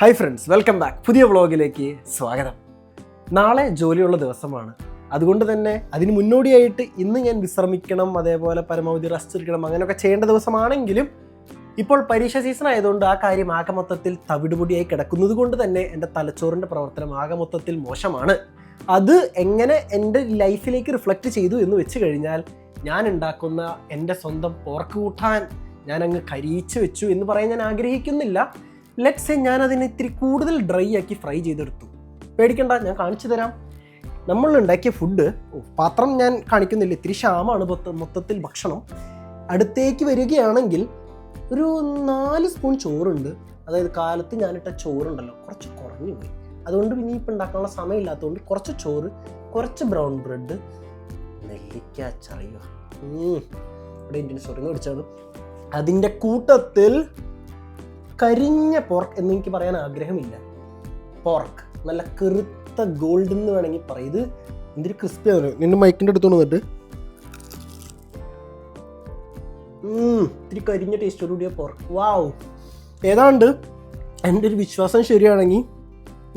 Hi friends welcome back പുതിയ വ്ളോഗിലേക്ക് സ്വാഗതം. നാളെ ജോലിയുള്ള ദിവസമാണ്. അതുകൊണ്ട് തന്നെ അതിന് മുന്നോടിയായിട്ട് ഇന്ന് ഞാൻ വിശ്രമിക്കണം അതേപോലെ പരമാവധി റെസ്റ്റ് എടുക്കണം അങ്ങനെയൊക്കെ ചെയ്യേണ്ട ദിവസമാണെങ്കിലും ഇപ്പോൾ പരീക്ഷ സീസൺ ആയതുകൊണ്ട് ആ കാര്യം ആകെ മൊത്തത്തിൽ തവിടുപൊടിയായി കിടക്കുന്നത് കൊണ്ട് തന്നെ എന്റെ തലച്ചോറിന്റെ പ്രവർത്തനം ആകെ മൊത്തത്തിൽ മോശമാണ്. അത് എങ്ങനെ എന്റെ ലൈഫിലേക്ക് റിഫ്ലക്റ്റ് ചെയ്തു എന്ന് വെച്ച് കഴിഞ്ഞാൽ ഞാൻ ഉണ്ടാക്കുന്ന എന്റെ സ്വന്തം പോർക്ക് കൂട്ടാൻ ഞാൻ അങ്ങ് കരിയിച്ച് വെച്ചു എന്ന് പറയാൻ ഞാൻ ആഗ്രഹിക്കുന്നില്ല. ലെറ്റ്സ് ഞാൻ അതിനെ ഇത്തിരി കൂടുതൽ ഡ്രൈ ആക്കി ഫ്രൈ ചെയ്തെടുത്തു. പേടിക്കണ്ട ഞാൻ കാണിച്ചു തരാം. നമ്മൾ ഉണ്ടാക്കിയ ഫുഡ് പാത്രം ഞാൻ കാണിക്കുന്നില്ല. ഇത്തിരി ക്ഷാമാണ് മൊത്ത- മൊത്തത്തിൽ ഭക്ഷണം. അടുത്തേക്ക് വരികയാണെങ്കിൽ ഒരു നാല് സ്പൂൺ ചോറുണ്ട്. അതായത് കാലത്ത് ഞാനിട്ട ചോറുണ്ടല്ലോ കുറച്ച് കുറഞ്ഞു പോയി. അതുകൊണ്ട് ഇപ്പം ഉണ്ടാക്കാനുള്ള സമയമില്ലാത്തതുകൊണ്ട് കുറച്ച് ചോറ് കുറച്ച് ബ്രൗൺ ബ്രെഡ് നെല്ലിക്ക അച്ചറിയുക ഇവിടെ ഇന്ത്യൻ സോറി മേടിച്ചത് അതിന്റെ കൂട്ടത്തിൽ കരിഞ്ഞ പോർക്ക് എന്ന് എനിക്ക് പറയാൻ ആഗ്രഹമില്ല. പോർക്ക് നല്ല കറുത്ത ഗോൾഡ് എന്ന് വേണമെങ്കിൽ പറയും. ഇത് എന്തൊരു ക്രിസ്പിയാണ് നിന്റെ മൈക്കിന്റെ അടുത്ത് വന്നിട്ട്. ഇത്തിരി കരിഞ്ഞ ടേസ്റ്റോട് കൂടിയ പോർക്ക് വാവ് ഏതാണ്ട് എന്റെ ഒരു വിശ്വാസം ശരിയാണെങ്കിൽ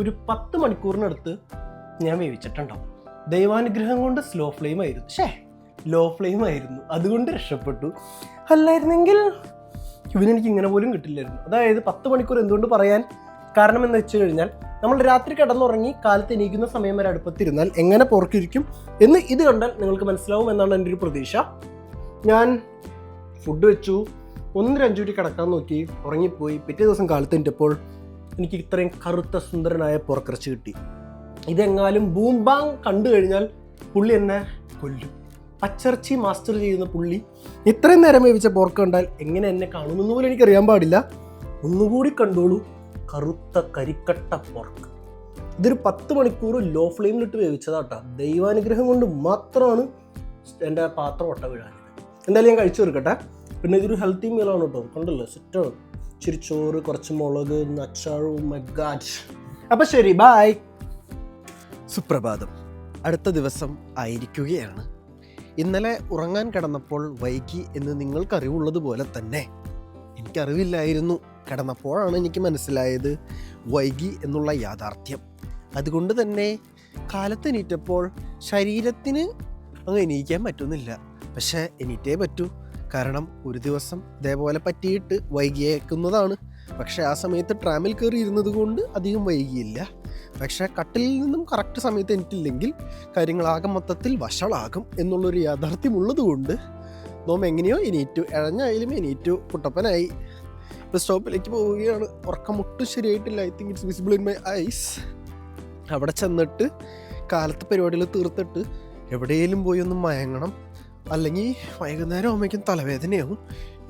ഒരു പത്ത് മണിക്കൂറിനടുത്ത് ഞാൻ വേവിച്ചിട്ടുണ്ടാവും. ദൈവാനുഗ്രഹം കൊണ്ട് സ്ലോ ഫ്ലെയിം ആയിരുന്നു. ഷേ ലോ ഫ്ലെയിം ആയിരുന്നു. അതുകൊണ്ട് രക്ഷപ്പെട്ടു. അല്ലായിരുന്നെങ്കിൽ ഇവനെനിക്ക് ഇങ്ങനെ പോലും കിട്ടില്ലായിരുന്നു. അതായത് പത്ത് മണിക്കൂർ എന്തുകൊണ്ട് പറയാൻ കാരണം എന്ന് വെച്ച് കഴിഞ്ഞാൽ നമ്മൾ രാത്രി കിടന്നുറങ്ങി കാലത്ത് എണീക്കുന്ന സമയം വരെ അടുപ്പത്തിരുന്നാൽ എങ്ങനെ പുറക്കിരിക്കും എന്ന് ഇത് കണ്ടാൽ നിങ്ങൾക്ക് മനസ്സിലാവും എന്നാണ് എന്റെ ഒരു പ്രതീക്ഷ. ഞാൻ ഫുഡ് വെച്ചു. ഒന്നര അഞ്ചു മിനിറ്റ് കിടക്കാൻ നോക്കി. ഉറങ്ങിപ്പോയി. പിറ്റേ ദിവസം കാലത്ത് എന്റെപ്പോൾ എനിക്ക് ഇത്രയും കറുത്ത സുന്ദരനായ പുറക്കിറച്ചി കിട്ടി. ഇതെങ്ങാലും ബൂംബാങ് കണ്ടു കഴിഞ്ഞാൽ പുള്ളി എന്നെ കൊല്ലും. പച്ചർച്ചി മാസ്റ്റർ ചെയ്യുന്ന പുള്ളി ഇത്രയും നേരം വേവിച്ച പോർക്ക് കണ്ടാൽ എങ്ങനെ എന്നെ കാണുമെന്ന് പോലും എനിക്കറിയാൻ പാടില്ല. ഒന്നുകൂടി കണ്ടോളൂ കറുത്ത കരിക്കട്ട പോർക്ക്. ഇതൊരു പത്ത് മണിക്കൂർ ലോ ഫ്ലെയിമിലിട്ട് വേവിച്ചതാട്ടാ. ദൈവാനുഗ്രഹം കൊണ്ട് മാത്രമാണ് എന്റെ പാത്രം ഒട്ട വീഴാഞ്ഞത്. എന്തായാലും ഞാൻ കഴിച്ചു തീർക്കട്ടെ. പിന്നെ ഇതൊരു ഹെൽത്തി മീലാണ് കേട്ടോ. കണ്ടല്ലോ സെറ്റാണ് ഇച്ചിരി ചോറ് കുറച്ച് മുളക് അച്ചാറും മെഗാജ് അപ്പം ശരി ബായ് സുപ്രഭാതം. അടുത്ത ദിവസം ആയിരിക്കുകയാണ്. ഇന്നലെ ഉറങ്ങാൻ കിടന്നപ്പോൾ വൈകി എന്ന് നിങ്ങൾക്കറിവുള്ളതുപോലെ തന്നെ. എനിക്കറിവില്ലായിരുന്നു. കിടന്നപ്പോഴാണ് എനിക്ക് മനസ്സിലായത് വൈകി എന്നുള്ള യാഥാർത്ഥ്യം. അതുകൊണ്ട് തന്നെ കാലത്ത് എണീറ്റപ്പോൾ ശരീരത്തിന് അങ്ങ് എണീക്കാൻ പറ്റുന്നില്ല. പക്ഷേ എണീറ്റേ പറ്റൂ. കാരണം ഒരു ദിവസം ഇതേപോലെ പറ്റിയിട്ട് വൈകിയേക്കുന്നതാണ്. പക്ഷേ ആ സമയത്ത് ട്രാമിൽ കയറി ഇരുന്നത് കൊണ്ട് അധികം വൈകിയില്ല. പക്ഷേ കട്ടിലിൽ നിന്നും കറക്റ്റ് സമയത്ത് എനിക്കില്ലെങ്കിൽ കാര്യങ്ങളാകെ മൊത്തത്തിൽ വഷളാകും എന്നുള്ളൊരു യാഥാർത്ഥ്യമുള്ളത് കൊണ്ട് നോം എങ്ങനെയോ എണീറ്റു ഇഴഞ്ഞായാലും എണീറ്റു പുട്ടപ്പനായി. ഇപ്പോൾ സ്റ്റോപ്പിലേക്ക് പോവുകയാണ്. ഉറക്കം ഒട്ടും ശരിയായിട്ടില്ല. I think it's visible in my eyes അവിടെ ചെന്നിട്ട് കാലത്തെ പരിപാടികൾ തീർത്തിട്ട് എവിടെയെങ്കിലും പോയി ഒന്ന് മയങ്ങണം. അല്ലെങ്കിൽ വൈകുന്നേരം ആകുമ്പോഴേക്കും തലവേദനയാവും.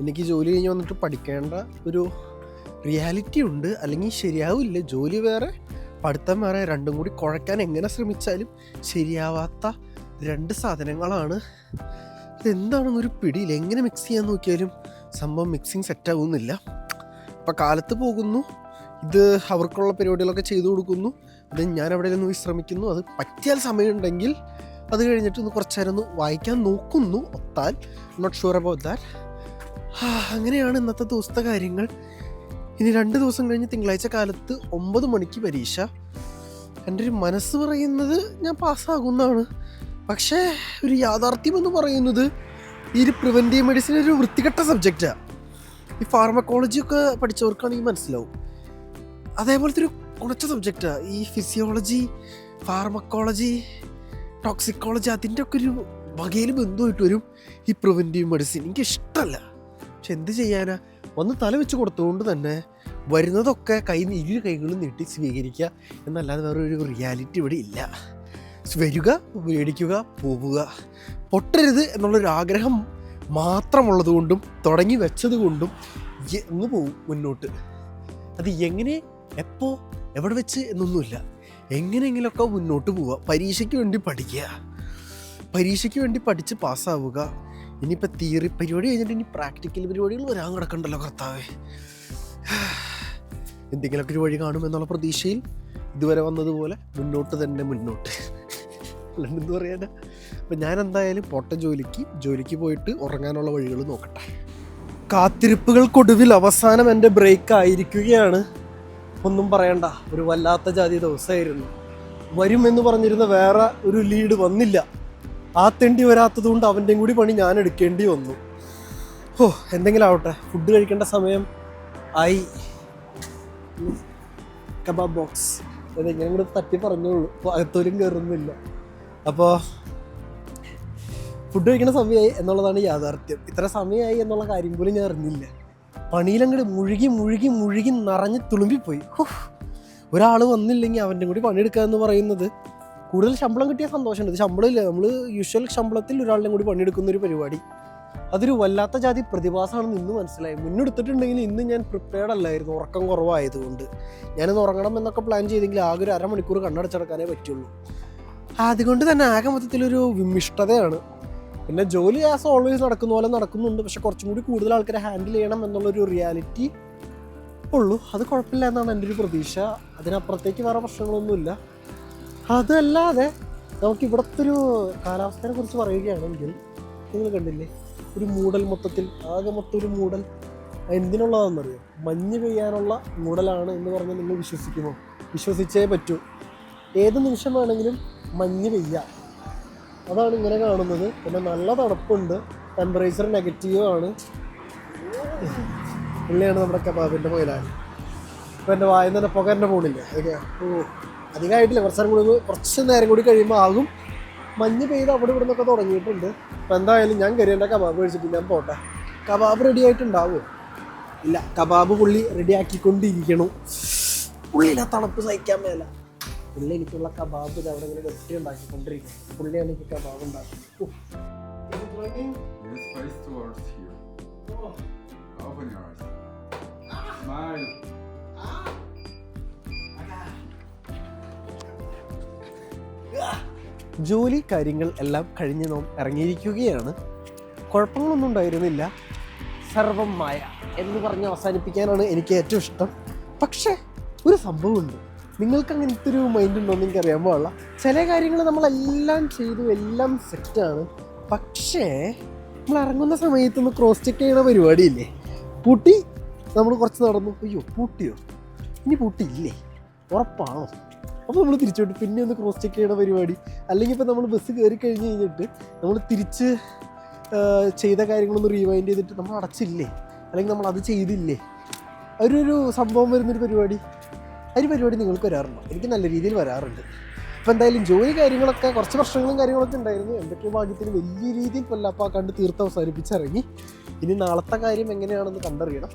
എനിക്ക് ജോലി കഴിഞ്ഞ് വന്നിട്ട് പഠിക്കേണ്ട ഒരു റിയാലിറ്റി ഉണ്ട്. അല്ലെങ്കിൽ ശരിയാവില്ല. ജോലി വേറെ പഠിത്തം വേറെ രണ്ടും കൂടി കുഴക്കാൻ എങ്ങനെ ശ്രമിച്ചാലും ശരിയാവാത്ത രണ്ട് സാധനങ്ങളാണ്. ഇതെന്താണെന്നൊരു പിടിയിൽ എങ്ങനെ മിക്സ് ചെയ്യാൻ നോക്കിയാലും സംഭവം മിക്സിങ് സെറ്റാകുന്നില്ല അപ്പം കാലത്ത് പോകുന്നു. ഇത് അവർക്കുള്ള പരിപാടികളൊക്കെ ചെയ്തു കൊടുക്കുന്നു. അത് ഞാൻ അവിടെ നിന്ന് വിശ്രമിക്കുന്നു. അത് പറ്റിയാൽ സമയമുണ്ടെങ്കിൽ അത് കഴിഞ്ഞിട്ട് ഒന്ന് കുറച്ച് നേരം ഒന്ന് വായിക്കാൻ നോക്കുന്നു. ഒത്താൽ നോട്ട് ഷുവർ അബൌട്ട് ദാറ്റ് അങ്ങനെയാണ് ഇന്നത്തെ ദിവസത്തെ കാര്യങ്ങൾ. ഇനി രണ്ട് ദിവസം കഴിഞ്ഞ് തിങ്കളാഴ്ച കാലത്ത് ഒമ്പത് മണിക്ക് പരീക്ഷ. എന്റെ ഒരു മനസ്സ് പറയുന്നത് ഞാൻ പാസ്സാകുന്നതാണ്. പക്ഷേ ഒരു യാഥാർത്ഥ്യം എന്ന് പറയുന്നത് ഈ ഒരു പ്രിവെന്റീവ് മെഡിസിൻ ഒരു വൃത്തികെട്ട സബ്ജക്റ്റാണ് ഈ ഫാർമക്കോളജി ഒക്കെ പഠിച്ചവർക്കാണെങ്കിൽ മനസ്സിലാവും. അതേപോലത്തെ ഒരു കുറച്ച സബ്ജക്റ്റാണ് ഈ ഫിസിയോളജി ഫാർമക്കോളജി ടോക്സിക്കോളജി അതിന്റെ ഒക്കെ ഒരു വകയിൽ ബന്ധമായിട്ട് വരും ഈ പ്രിവെന്റീവ് മെഡിസിൻ എനിക്ക് ഇഷ്ടമല്ല പക്ഷെ എന്ത് ചെയ്യാനാ? വന്ന് തല വെച്ച് കൊടുത്തുകൊണ്ട് തന്നെ വരുന്നതൊക്കെ കൈ ഇരു കൈകളും നീട്ടി സ്വീകരിക്കുക. എന്നല്ലാതെ വേറെ ഒരു റിയാലിറ്റി ഇവിടെ ഇല്ല. വരിക മേടിക്കുക പോവുക. പൊട്ടരുത് എന്നുള്ളൊരു ആഗ്രഹം മാത്രമുള്ളത് കൊണ്ടും തുടങ്ങി വെച്ചത് കൊണ്ടും അങ്ങ് പോവും മുന്നോട്ട്. അത് എങ്ങനെ എപ്പോൾ എവിടെ വെച്ച് എന്നൊന്നുമില്ല. എങ്ങനെയെങ്കിലുമൊക്കെ മുന്നോട്ട് പോവുക. പരീക്ഷയ്ക്ക് വേണ്ടി പഠിക്കുക. പരീക്ഷയ്ക്ക് വേണ്ടി പഠിച്ച് പാസ്സാവുക. ഇനിയിപ്പോൾ തിയറി പരിപാടി കഴിഞ്ഞിട്ട് ഇനി പ്രാക്ടിക്കൽ പരിപാടികൾ വരാൻ കിടക്കണ്ടല്ലോ കർത്താവേ. എന്തെങ്കിലുമൊക്കെ ഒരു വഴി കാണുമെന്നുള്ള പ്രതീക്ഷയിൽ ഇതുവരെ വന്നതുപോലെ മുന്നോട്ട് തന്നെ മുന്നോട്ട്. അല്ലാണ്ട് എന്ത് പറയാനാ? അപ്പം ഞാൻ എന്തായാലും പോട്ട ജോലിക്ക്. ജോലിക്ക് പോയിട്ട് ഉറങ്ങാനുള്ള വഴികൾ നോക്കട്ടെ. കാത്തിരിപ്പുകൾക്കൊടുവിൽ അവസാനം എന്റെ ബ്രേക്ക് ആയിരിക്കുകയാണ്. ഒന്നും പറയണ്ട ഒരു വല്ലാത്ത ജാതി ദിവസമായിരുന്നു. വരുമെന്ന് പറഞ്ഞിരുന്ന വേറെ ഒരു ലീഡ് വന്നില്ല. ആ തെണ്ടി വരാത്തത് കൊണ്ട് അവന്റെയും കൂടി പണി ഞാൻ എടുക്കേണ്ടി വന്നു. ഓ എന്തെങ്കിലും ആവട്ടെ. ഫുഡ് കഴിക്കേണ്ട സമയം ആയി. കബാബ് ബോക്സ് അതെങ്ങനെ കൂടെ തട്ടി പറഞ്ഞോളൂ. അകത്തോലും കയറുന്നില്ല അപ്പോൾ ഫുഡ് കഴിക്കുന്ന സമയമായി എന്നുള്ളതാണ് യാഥാർത്ഥ്യം. ഇത്ര സമയമായി എന്നുള്ള കാര്യം പോലും ഞാൻ അറിഞ്ഞില്ല. പണിയിലങ്ങോട്ട് മുഴുകി മുഴുകി മുഴുകി നിറഞ്ഞ് തുളുമ്പിപ്പോയി. ഒരാൾ വന്നില്ലെങ്കിൽ അവന്റെ കൂടി പണിയെടുക്കുക എന്ന് പറയുന്നത് കൂടുതൽ ശമ്പളം കിട്ടിയ സന്തോഷമുണ്ട്. ഇത് ശമ്പളമില്ല. നമ്മൾ യൂഷ്വൽ ശമ്പളത്തിൽ ഒരാളുടെ കൂടി പണിയെടുക്കുന്ന ഒരു പരിപാടി. അതൊരു വല്ലാത്ത ജാതി പ്രതിഭാസമാണെന്ന് ഇന്ന് മനസ്സിലായി. മുന്നെടുത്തിട്ടുണ്ടെങ്കിൽ ഇന്ന് ഞാൻ പ്രിപ്പയർഡ് അല്ലായിരുന്നു. ഉറക്കം കുറവായതുകൊണ്ട്. ഞാനിന്ന് ഉറങ്ങണം എന്നൊക്കെ പ്ലാൻ ചെയ്തെങ്കിൽ ആകെ ഒരു അരമണിക്കൂർ കണ്ണടച്ചടക്കാനേ പറ്റുള്ളൂ. അതുകൊണ്ട് തന്നെ ആകെ മൊത്തത്തിലൊരു വിമിഷ്ടതയാണ്. പിന്നെ ജോലി ആസ് ഓൾവേസ് നടക്കുന്ന പോലെ നടക്കുന്നുണ്ട്. പക്ഷെ കുറച്ചും കൂടി കൂടുതൽ ആൾക്കാരെ ഹാൻഡിൽ ചെയ്യണം എന്നുള്ളൊരു റിയാലിറ്റി ഉള്ളൂ. അത് കുഴപ്പമില്ല എന്നാണ് എന്റെ ഒരു പ്രതീക്ഷ. അതിനപ്പുറത്തേക്ക് വേറെ പ്രശ്നങ്ങളൊന്നുമില്ല. അതല്ലാതെ നമുക്ക് ഇവിടുത്തെ ഒരു കാലാവസ്ഥയെ കുറിച്ച് പറയുകയാണെങ്കിൽ നിങ്ങൾ കണ്ടില്ലേ? ഒരു മൂടൽ മൊത്തത്തിൽ ആകെ മൊത്തം ഒരു മൂടൽ. എന്തിനുള്ളതാണെന്നറിയോ? മഞ്ഞ് പെയ്യാനുള്ള മൂടലാണ് എന്ന് പറഞ്ഞാൽ നിങ്ങൾ വിശ്വസിക്കുമോ? വിശ്വസിച്ചേ പറ്റൂ. ഏത് നിമിഷം വേണമെങ്കിലും മഞ്ഞ് പെയ്യാം. അതാണ് ഇങ്ങനെ കാണുന്നത്. പിന്നെ നല്ല തണുപ്പുണ്ട്. ടെമ്പറേച്ചർ നെഗറ്റീവ് ആണ്. പുള്ളിയാണ് നമ്മുടെ കബാബിന്റെ മുതലാളി ഇപ്പം എന്റെ വായന തന്നെ പുക എന്റെ പോണില്ലേ അതൊക്കെ ഓ. അധികമായിട്ടില്ല. കുറച്ച് നേരം കൂടി കുറച്ച് നേരം കൂടി കഴിയുമ്പോൾ ആകും. മഞ്ഞ് പെയ്ത് അവിടെ ഇവിടെ നിന്നൊക്കെ തുടങ്ങിയിട്ടുണ്ട്. അപ്പം എന്തായാലും ഞാൻ കരിയേണ്ട കബാബ് കഴിച്ചിട്ട് ഞാൻ പോട്ടെ. കബാബ് റെഡി ആയിട്ടുണ്ടാവുമോ ഇല്ല. കബാബ് പുള്ളി റെഡി ആക്കിക്കൊണ്ടിരിക്കണു. പുള്ളിയിലെ തണുപ്പ് സഹിക്കാൻ മേല. പുള്ളി എനിക്കുള്ള കബാബ് ഇത് അവിടെ ഇങ്ങനെ വെട്ടി ഉണ്ടാക്കിക്കൊണ്ടിരിക്കും പുള്ളിയാണ് എനിക്ക് കബാബ് ഉണ്ടാക്കുന്നത്. Smile. ജോലി കാര്യങ്ങൾ എല്ലാം കഴിഞ്ഞ് നാം ഇറങ്ങിയിരിക്കുകയാണ്. കുഴപ്പങ്ങളൊന്നും ഉണ്ടായിരുന്നില്ല. സർവം മായ എന്ന് പറഞ്ഞ് അവസാനിപ്പിക്കാനാണ് എനിക്ക് ഏറ്റവും ഇഷ്ടം. പക്ഷേ ഒരു സംഭവമുണ്ട്. നിങ്ങൾക്ക് അങ്ങനത്തെ ഒരു മൈൻഡ് ഉണ്ടോ എന്ന് എനിക്കറിയാൻ പാടില്ല. ചില കാര്യങ്ങൾ നമ്മളെല്ലാം ചെയ്തു എല്ലാം സെറ്റാണ് പക്ഷേ നമ്മൾ ഇറങ്ങുന്ന സമയത്ത് ഒന്ന് ക്രോസ് ചെക്ക് ചെയ്യണ പരിപാടിയില്ലേ? പൂട്ടി നമ്മൾ കുറച്ച് നടന്നു. അയ്യോ പൂട്ടിയോ? ഇനി പൂട്ടിയില്ലേ? ഉറപ്പാണോ? അപ്പോൾ നമ്മൾ തിരിച്ചു തിരിച്ചോട്ട്. പിന്നെ ഒന്ന് ക്രോസ് ചെക്ക് ചെയ്യണ പരിപാടി. അല്ലെങ്കിൽ ഇപ്പോൾ നമ്മൾ ബസ് കയറി കഴിഞ്ഞ് കഴിഞ്ഞിട്ട് നമ്മൾ തിരിച്ച് ചെയ്ത കാര്യങ്ങളൊന്ന് റീവൈൻഡ് ചെയ്തിട്ട് നമ്മൾ അടച്ചില്ലേ? അല്ലെങ്കിൽ നമ്മൾ അത് ചെയ്തില്ലേ? ഒരു സംഭവം വരുന്നൊരു പരിപാടി. ഒരു പരിപാടി നിങ്ങൾക്ക് വരാറുണ്ടോ? എനിക്ക് നല്ല രീതിയിൽ വരാറുണ്ട്. അപ്പോൾ എന്തായാലും ജോലി കാര്യങ്ങളൊക്കെ കുറച്ച് പ്രശ്നങ്ങളും കാര്യങ്ങളൊക്കെ ഉണ്ടായിരുന്നു. എന്തൊക്കെയോ ഭാഗ്യത്തിന് വലിയ രീതിയിൽ കൊല്ലാപ്പാക്കാണ്ട് തീർത്ത് അവസാനിപ്പിച്ചിറങ്ങി. ഇനി നാളത്തെ കാര്യം എങ്ങനെയാണെന്ന് കണ്ടറിയണം.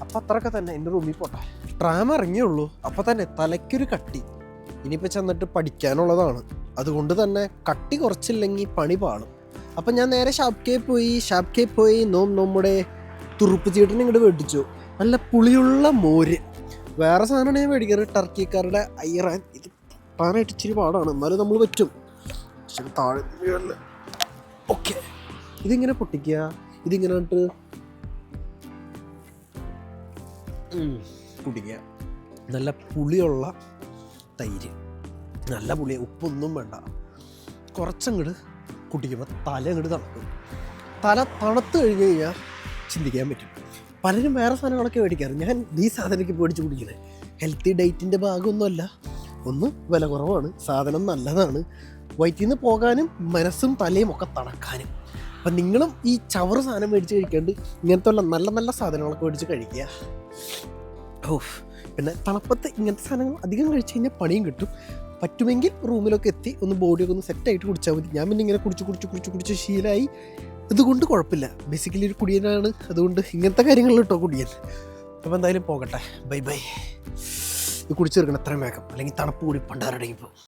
അപ്പം അത്രയൊക്കെ തന്നെ. എന്റെ റൂമിൽ പോട്ടെ. ട്രാം ഇറങ്ങിയുള്ളൂ അപ്പോൾ തന്നെ തലയ്ക്കൊരു കട്ടി. ഇനിയിപ്പോൾ ചെന്നിട്ട് പഠിക്കാനുള്ളതാണ്. അതുകൊണ്ട് തന്നെ കട്ടി കുറച്ചില്ലെങ്കിൽ പണി പാളും. അപ്പം ഞാൻ നേരെ ഷാപ്കേ പോയി ഷാപ്കേ പോയി നോം നമ്മുടെ തുറുപ്പ് ചീട്ടിനെ ഇങ്ങോട്ട് മേടിച്ചു. നല്ല പുളിയുള്ള മോര്. വേറെ സാധനമാണ് ഞാൻ മേടിക്കാറ്. ടർക്കിക്കാരുടെ ഐറാൻ. ഇത് പാനായിട്ട് ഇച്ചിരി പാടാണ്. എന്നാലും നമ്മൾ പറ്റും. പക്ഷെ താഴെ ഓക്കെ ഇതിങ്ങനെ പൊട്ടിക്കുക. ഇതിങ്ങനെ കുടിക്കുക നല്ല പുളിയുള്ള തൈര്. നല്ല പുളി ഉപ്പൊന്നും വേണ്ട. കുറച്ചങ്ങോട്ട് കുട്ടിക്കുമ്പോൾ തല അങ്ങോട്ട് തണുക്കും. തല തണുത്ത് കഴിഞ്ഞ് കഴിഞ്ഞാൽ ചിന്തിക്കാൻ പറ്റും. പലരും വേറെ സാധനങ്ങളൊക്കെ മേടിക്കാറ്. ഞാൻ ഈ സാധനമൊക്കെ മേടിച്ച് കുടിക്കുന്നത് ഹെൽത്തി ഡയറ്റിന്റെ ഭാഗമൊന്നുമല്ല. ഒന്ന് വില കുറവാണ്. സാധനം നല്ലതാണ്. വയറ്റിൽ നിന്ന് പോകാനും മനസ്സും തലയും ഒക്കെ തണക്കാനും. അപ്പം നിങ്ങളും ഈ ചവറ് സാധനം മേടിച്ച് കഴിക്കാണ്ട് ഇങ്ങനത്തെ നല്ല നല്ല സാധനങ്ങളൊക്കെ മേടിച്ച് കഴിക്കുക. ഓഫ് പിന്നെ തണുപ്പത്ത് ഇങ്ങനത്തെ സാധനങ്ങൾ അധികം കഴിച്ച് കഴിഞ്ഞാൽ പണിയും കിട്ടും. പറ്റുമെങ്കിൽ റൂമിലൊക്കെ എത്തി ഒന്ന് ബോഡിയൊക്കെ ഒന്ന് സെറ്റായിട്ട് കുടിച്ചാൽ മതി. ഞാൻ പിന്നെ ഇങ്ങനെ കുടിച്ച് കുടിച്ച് കുടിച്ച് കുടിച്ച് ശീലമായി ഇതുകൊണ്ട് കുഴപ്പമില്ല. ബേസിക്കലി ഒരു കുടിയനാണ്. അതുകൊണ്ട് ഇങ്ങനത്തെ കാര്യങ്ങളിൽ കേട്ടോ കുടിയൻ. അപ്പോൾ എന്തായാലും പോകട്ടെ. ബൈ ബൈ ഇത് കുടിച്ചു തീർക്കണം. എത്രയും വേഗം. അല്ലെങ്കിൽ തണുപ്പ് കൂടി പണ്ടാറടങ്ങിപ്പോൾ